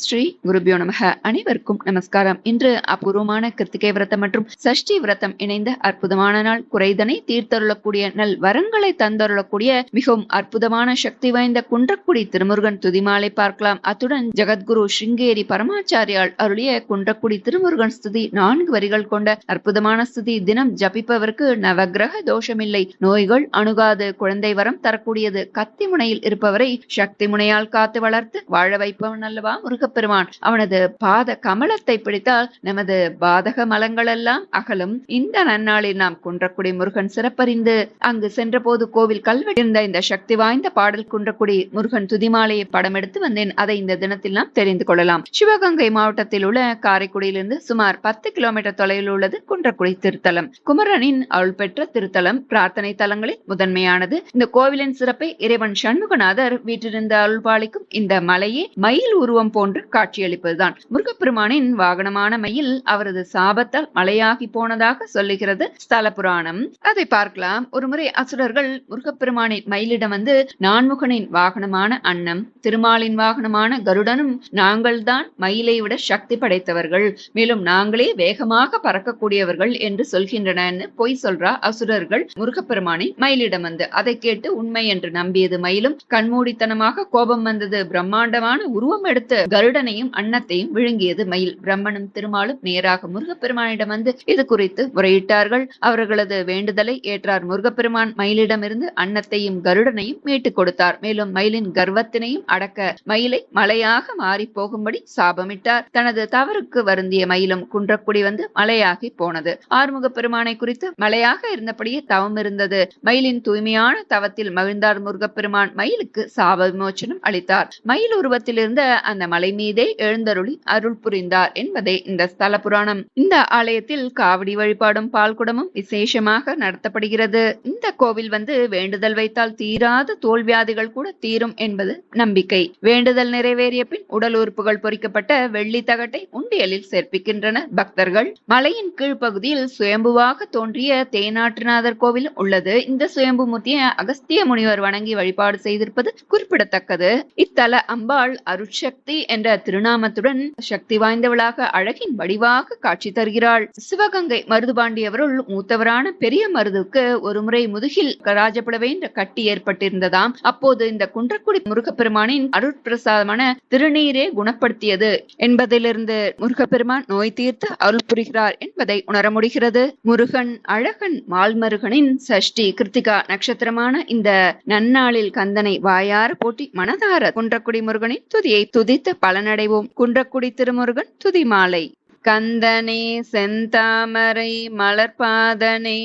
ஸ்ரீ குருபியோ நமக. அனைவருக்கும் நமஸ்காரம். இன்று அபூர்வமான கிருத்திகை விரதம் மற்றும் சஷ்டி விரதம் இணைந்த அற்புதமான நாள். குறைதனை தீர்த்தருளக்கூடிய நல் வரங்களை தந்தருளக்கூடிய மிகவும் அற்புதமான சக்தி வாய்ந்த குன்றக்குடி திருமுருகன் துதிமாலை பார்க்கலாம். அத்துடன் ஜெகத்குரு சிங்கேரி பரமாச்சாரியால் அருளிய குன்றக்குடி திருமுருகன் ஸ்துதி நான்கு வரிகள் கொண்ட அற்புதமான ஸ்துதி தினம் ஜபிப்பவருக்கு நவக்கிரக தோஷமில்லை. நோய்கள் அணுகாது. குழந்தை வரம் தரக்கூடியது. கத்தி முனையில் இருப்பவரை சக்தி முனையால் காத்து வளர்த்து வாழ வைப்பவன் அல்லவா முருகப்பெருமான் அவனது பாத கமலத்தை பிடித்தால் நமது பாதக மலங்கள் எல்லாம் அகலும். இந்த நன்னாளில் நாம் குன்றக்குடி முருகன் சிறப்பறிந்து அங்கு சென்றபோது கோவில் கல்வெட்டிருந்த இந்த சக்தி வாய்ந்த பாடல் குன்றக்குடி முருகன் துதிமாலையை படம் எடுத்து வந்தேன். அதை இந்த தினத்தில் நாம் தெரிந்து கொள்ளலாம். சிவகங்கை மாவட்டத்தில் உள்ள காரைக்குடியிலிருந்து சுமார் பத்து கிலோமீட்டர் தொலைவில் உள்ளது குன்றக்குடி திருத்தலம். குமரனின் அருள் பெற்ற திருத்தலம். பிரார்த்தனை தலங்களில் முதன்மையானது. இந்த கோவிலின் சிறப்பை இறைவன் சண்முகநாதர் வீட்டிலிருந்து அருள்பாளிக்கும் இந்த மலையே மயில் உருவம் போன்று காட்சியளிப்பதுதான். முருகப்பெருமானின் வாகனமான மயில் அவரது சாபத்தால் மலையாகி போனதாக சொல்லுகிறது ஸ்தல புராணம் அதை பார்க்கலாம். ஒருமுறை அசுரர்கள் முருகப்பெருமானின் மயிலிடம் வந்து நான்முகனின் வாகனமான அன்னம் திருமாலின் வாகனமான கருடனும் நாங்கள்தான் மயிலை விட சக்தி படைத்தவர்கள். மேலும் நாங்களே வேகமாக பறக்கக்கூடியவர்கள் என்று சொல்கின்றன பொய் சொல்றா அசுரர்கள் முருகப்பெருமானின் மயிலிடம் வந்து. அதை கேட்டு உண்மை என்று நம்பியது மயிலும் கண்மூடித்தனமாக கோபம் வந்தது. பிரம்மாண்டமான உருவம் எடுத்து கருடனையும் அன்னத்தையும் விழுங்கியது மயில். பிரம்மனும் திருமாலும் நேராக முருகப்பெருமானிடம் வந்து இது குறித்து முறையிட்டார்கள். அவர்களது வேண்டுதலை ஏற்றார் முருகப்பெருமான். மயிலிடமிருந்து அன்னத்தையும் கருடனையும் மீட்டுக் கொடுத்தார். மேலும் மயிலின் கர்வத்தினையும் அடக்க மயிலை மலையாக மாறி போகும்படி சாபமிட்டார். தனது தவறுக்கு வருந்திய மயிலும் குன்றக்குடி வந்து மலையாகி போனது. ஆறுமுக பெருமானை குறித்து மலையாக இருந்தபடியே தவம் இருந்தது. மயிலின் தூய்மையான தவத்தில் மகிழ்ந்தார் முருகப்பெருமான். மயிலுக்கு சாப விமோச்சனம் அளித்தார். மயில் உருவத்தில் இருந்த அந்த மலை மலை மீதே எழுந்தருளி அருள் புரிந்தார் என்பதே இந்த ஸ்தல புராணம். இந்த ஆலயத்தில் காவடி வழிபாடும் பால்குடமும் விசேஷமாக நடத்தப்படுகிறது. இந்த கோவில் வந்து வேண்டுதல் வைத்தால் தீராத தோல்வியாதிகள் கூட தீரும் என்பது நம்பிக்கை. வேண்டுதல் நிறைவேறிய பின் உடல் உறுப்புகள் பொறிக்கப்பட்ட வெள்ளி தகட்டை உண்டியலில் சேர்ப்பிக்கின்றனர் பக்தர்கள். மலையின் கீழ்ப்பகுதியில் சுயம்புவாக தோன்றிய தேனாற்றுநாதர் கோவில் உள்ளது. இந்த சுயம்பு மூர்த்தியை அகஸ்திய முனிவர் வணங்கி வழிபாடு செய்திருப்பது குறிப்பிடத்தக்கது. இத்தல அம்பாள் அருட்சக்தி என்ற திருநாமத்துடன் சக்தி வாய்ந்தவளாக அழகின் வடிவாக காட்சி தருகிறாள். சிவகங்கை மருதுபாண்டியவருள் மூத்தவரான பெரிய மருதுக்கு ஒருமுறை முதுகில் ராஜபுடவை என்ற கட்டி ஏற்பட்டிருந்ததாம். அப்போது இந்த குன்றக்குடி முருகப்பெருமானின் அருட்பிரசாதமான திருநீரே குணப்படுத்தியது என்பதிலிருந்து முருகப்பெருமான் நோய் தீர்த்து அருள் புரிகிறார் என்பதை உணர முடிகிறது. முருகன் அழகன் மால்மருகனின் சஷ்டி கிருத்திகா நட்சத்திரமான இந்த நன்னாளில் கந்தனை வாயார போட்டி மனதார குன்றக்குடி முருகனின் துதியை துதித்து பலனடைவோம். குன்றக்குடி திருமுருகன் துதிமாலை. கந்தனே செந்தாமரை மலர்பாதனே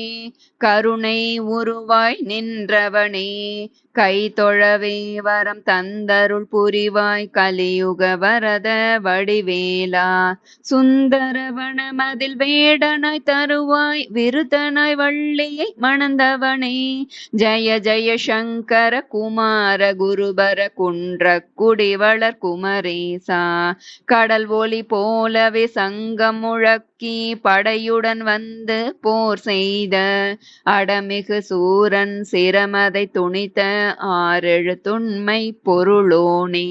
கருணை உருவாய் நின்றவனே கை தொழவே வரம் தந்தருள் புரிவாய் கலியுக வரத வடிவேலா. சுந்தரவன மதில் வேடனாய் தருவாய் விருதனாய் வள்ளியை மணந்தவனே. ஜய ஜய சங்கர குமார குருபர குன்ற குடிவளர் குமரேசா கடல் ஒளி போலவே சங்க முழக்கி படையுடன் வந்து போர் செய்த அடமிகு சூரன் சிரமதை துணித்த ஆறெழு துண்மை பொருளோனே.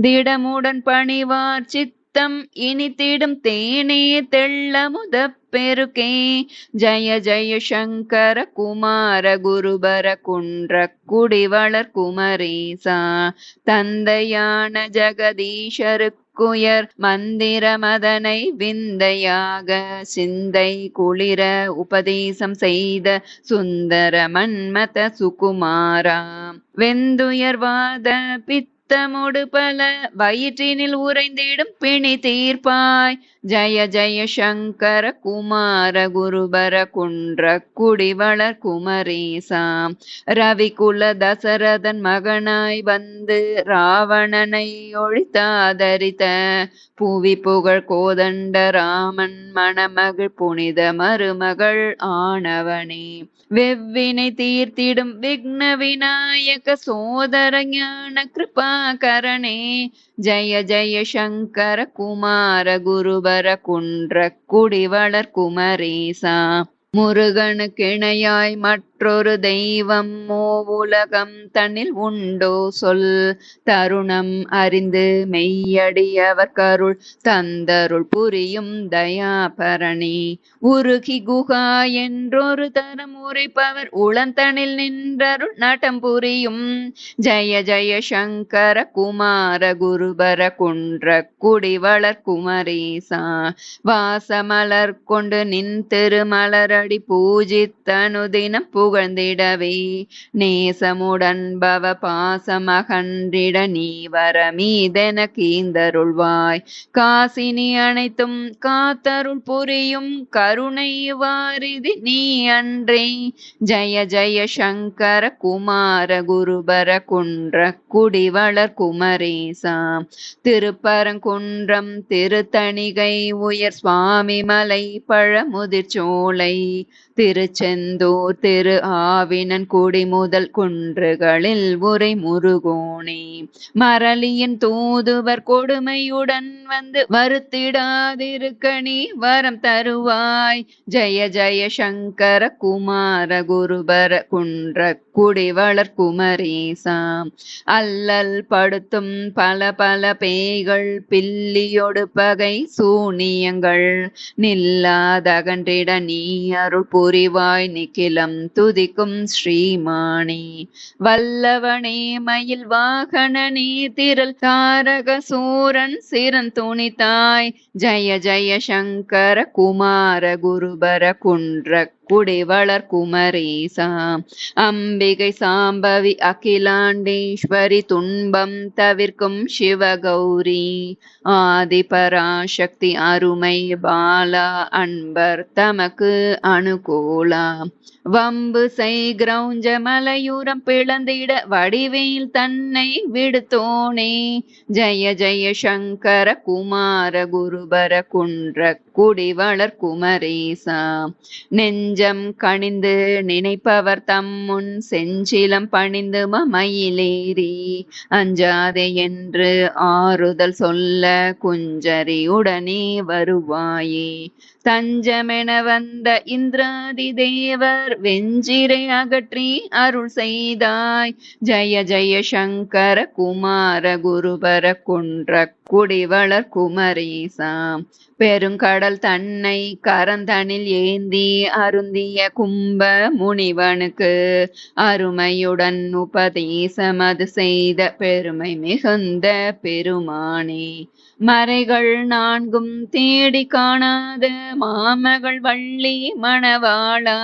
திடமுடன் பணிவார் சித்தம் இனித்திடும் தேனே தெள்ளமுத பெருக்கே ஜய ஜய சங்கர குமார குருபர குன்ற குடிவளர் குமரேசா. தந்தையான ஜெகதீஷருக்கு மந்திர மதனை விந்தையாக சிந்தை குளிர உபதேசம் செய்த சுந்தர மன்மத சுகுமாராம் வெந்துயர்வாத பித்த பல வயிற்றினில் உறைந்திடும் பிணி தீர்ப்பாய். ஜய ஜய சங்கர குமார குருபர குன்ற குடிவளர் குமரேசா ரவிகுல தசரதன் மகனாய் வந்து ராவணனை ஒழித்தாதரித்த புவி புகழ் கோதண்ட ராமன் மணமகள் புனித மருமகள் ஆனவனே. வெவ்வினை தீர்த்திடும் விக்ன விநாயக சோதர ஞான கிருபாகரணே ஜய ஜய சங்கர குமார குருபர குன்ற குடிவளர் குமரேசா முருகனுக்கிணையாய் மற்ற மற்றொரு தெய்வம் மூவுலகம் தன்னில் உண்டோ சொல். தருணம் அறிந்து மெய்யடியவர் கருள். தந்தருள் புரியும் தயாபரணி. உருகி குகா என்றொரு தரம் உரைப்பவர். உளந்தனில் நின்றருள் நடம் புரியும். ஜய ஜய சங்கர குமார குருபர குன்ற குடிவளர் குமரேசா. வாசமலர் கொண்டு நின் திருமலரடி. பூஜித்தனுதினம் புகழ்ந்திடவே. நேசமுடன்பவ பாசமகன்றிட நீ வரமீதென கீந்தருள்வாய். காசினி அனைத்தும் காத்தருள் புரியும் கருணை வாரிதி நீ அன்றே. ஜய ஜய சங்கர குமார குருபர குன்ற குடிவளர் குமரேசா. திருப்பரங்குன்றம் திருத்தணிகை உயர் சுவாமி மலை பழமுதிர்ச்சோலை திருச்செந்தூர் திரு ஆவினன் குடி முதல் குன்றுகளில் உரை முருகோனே. மரளியின் தூதுவர் கொடுமையுடன் வந்து வருத்திடாதிருக்க நீ வரம் தருவாய். ஜய ஜய சங்கர குமார குருபர குன்ற குடிவளர் குமரேசாம். அல்லல் படுத்தும் பல பல பேய்கள் பில்லியொடு பகை சூனியங்கள். நில்லாதகன்றிட நீ அருள் புரிவாய் நிக்கிலம் துதிக்கும் ஸ்ரீமானே. வல்லவனே மயில் வாகனனே திரள் தாரக சூரன் சிறன் துணித்தாய். ஜய ஜய சங்கர குமார குருபர குன்ற குடிவளர் குமரேசா. அம்பிகை சாம்பவி அகிலாண்டேஸ்வரி துன்பம் தவிர்க்கும் சிவகௌரி. ஆதிபராசக்தி அருமை பாலா அன்பர் தமக்கு அனுகூலா. வம்பு செய் கிரௌஞ்ச மலையுரம் பிளந்திட வடிவேல் தன்னை விடுத்தோனே. ஜய ஜய சங்கர குமார குருபர குன்ற குடிவளர் குமரேசா. நெஞ்ச நெஞ்சம் கணிந்து நினைப்பவர் தம்முன் செஞ்சிலம் பணிந்து மமையிலேறி. அஞ்சாதே என்று ஆறுதல் சொல்ல குஞ்சரி உடனே வருவாயே. தஞ்சமென வந்த இந்திராதி தேவர் வெஞ்சிரை அகற்றி அருள் செய்தாய். ஜய ஜய சங்கர குமார குருபர குன்ற குடிவளர் குமரேசாம். பெருங்கடல் தன்னை கரந்தனில் ஏந்தி அருந்திய கும்ப முனிவனுக்கு அருமையுடன் உபதேசமது செய்த பெருமை மிகுந்த பெருமானே. மறைகள் நான்கும் தேடி காணாத மாமகள் வள்ளி மணவாளா.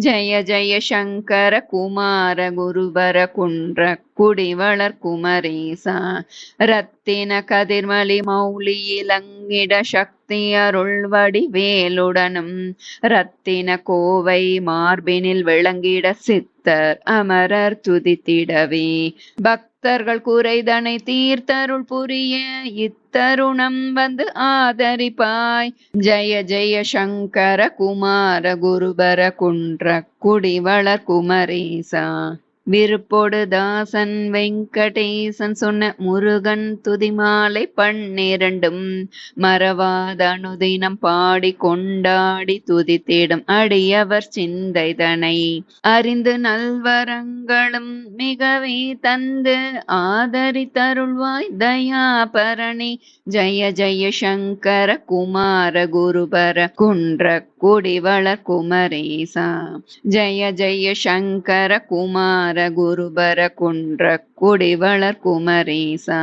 ஜய ஜய சங்கர குமார குருவர குன்ற குடிவளர் குமரேசா. ரத்தின கதிர்மலி மௌலி இலங்கிட சக்தி அருள்வடி வேலுடனும் ரத்தின கோவை மார்பினில் விளங்கிட சித்தர் அமரர் துதித்திடவே. பக்தர்கள் குறைதனை தீர்த்தருள் புரிய இத்தருணம் வந்து ஆதரிப்பாய். ஜய ஜெய சங்கர குமார குருபர குன்ற குடிவளர் குமரேசா. விருப்போடு தாசன் வெங்கடேசன் சொன்ன முருகன் துதிமாலை பன்னிரண்டும். மறவாத அனுதினம் பாடி கொண்டாடி துதித்திடும் அடியவர் சிந்தைதனை. அறிந்து நல்வரங்களும் மிகவே தந்து ஆதரித்தருள்வாய் தயாபரணி. ஜய ஜய சங்கர குமார குருபர குன்ற குடிவளர் குமரேசா ஜெய ஜெய சங்கர குமார குருபர குன்ற குடிவளர் குமரேசா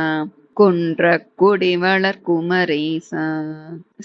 குன்ற குடிவளர் குமரேசா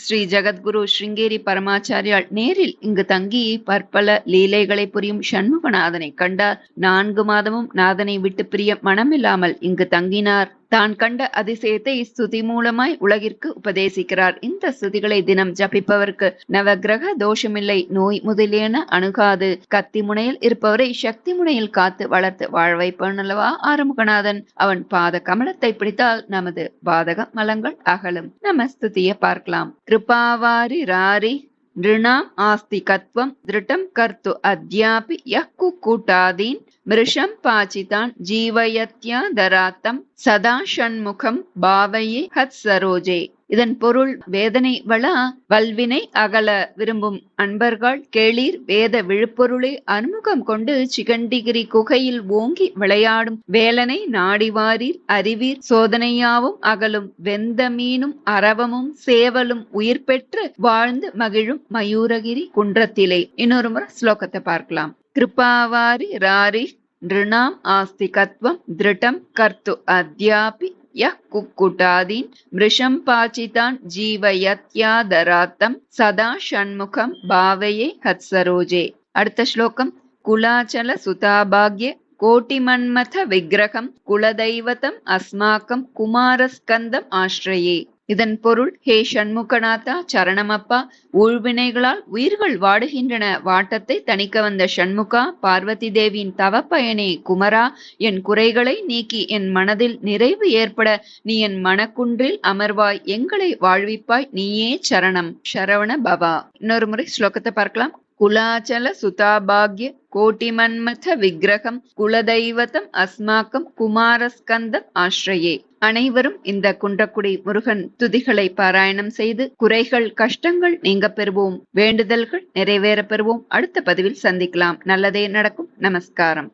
ஸ்ரீ ஜகத்குரு ஸ்ருங்கேரி பரமாச்சாரியால் நேரில் இங்கு தங்கி பற்பல லீலைகளை புரியும் சண்முகநாதனை கண்டார். நான்கு மாதமும் நாதனை விட்டு பிரிய மனமில்லாமல் இங்கு தங்கினார். தான் கண்ட அதிசயத்தை ஸ்துதி மூலமாய் உலகிற்கு உபதேசிக்கிறார். இந்த ஸ்துதிகளை தினம் ஜபிப்பவருக்கு நவகிரக தோஷமில்லை நோய் முதலியன அணுகாது. கத்தி முனையில் இருப்பவரை சக்தி முனையில் காத்து வளர்த்து வாழ வைப்பான் அல்லவா ஆறுமுகநாதன்? அவன் பாத கமலத்தை பிடித்தால் நமது பாதக மலங்கள் அகலும். நம்ம ஸ்துதியை பார்க்கலாம். कृपावारिरारि नृणा आस्तिकत्वं दृढं कर्तु अद्यापि यः कुक्कुटादीन् कुकुटादीन् मृषम्पाचितान् जीवयत्यादरात्तं सदा षण्मुखं भावये हत्सरोजे। இதன் பொருள் வேதனை வள வல்வினை அகல விரும்பும் அன்பர்கள் கேளீர் வேத விழுப்பொருளை அறிமுகம் கொண்டு சிகண்டிகிரி குகையில் ஓங்கி விளையாடும் வேலனை நாடிவாரீர் அறிவீர் சோதனையாவும் அகலும் வெந்த மீனும் அரவமும் சேவலும் உயிர் பெற்று வாழ்ந்து மகிழும் மயூரகிரி குன்றத்திலே. இன்னொரு முறை ஸ்லோகத்தை பார்க்கலாம். கிருபாவாரி ராரி நிருணாம் ஆஸ்திகத்வம் திருடம் கர்த்து அத்யாபி யஹ் குக்குட்டாதீன் மிருஷம் பாச்சிதான் ஜீவயத்யாதராத்தம் சதா ஷண்முகம் பாவையே ஹத்சரோஜே. அடுத்த ஸ்லோகம். குலாச்சல சுதாபாகிய கோட்டிமன்மத விக்கிரகம் குலதெய்வத்தம் அஸ்மாக்கம் குமாரஸ்கந்தம் ஆశ్రయే இதன் பொருள் ஹே சண்முகநாதா சரணமப்பா ஊழ்வினைகளால் உயிர்கள் வாடுகின்றன. வாட்டத்தை தணிக்க வந்த ஷண்முகா பார்வதி தேவியின் தவப்பயனே குமரா என் குறைகளை நீக்கி என் மனதில் நிறைவு ஏற்பட நீ என் மனக்குன்றில் அமர்வாய் எங்களை வாழ்விப்பாய் நீயே சரணம் சரவண பவா. இன்னொரு முறை ஸ்லோகத்தை பார்க்கலாம். குலாச்சல சுதாபாக்ய கோட்டிமன்மத விக்கிரகம் குலதெய்வதம் அஸ்மாக்கம் குமாரஸ்கந்தம் ஆශ්‍රயே அனைவரும் இந்த குன்றக்குடி முருகன் துதிகளை பாராயணம் செய்து குறைகள் கஷ்டங்கள் நீங்க பெறுவோம். வேண்டுதல்கள் நிறைவேற பெறுவோம். அடுத்த பதிவில் சந்திக்கலாம். நல்லதே நடக்கும். நமஸ்காரம்.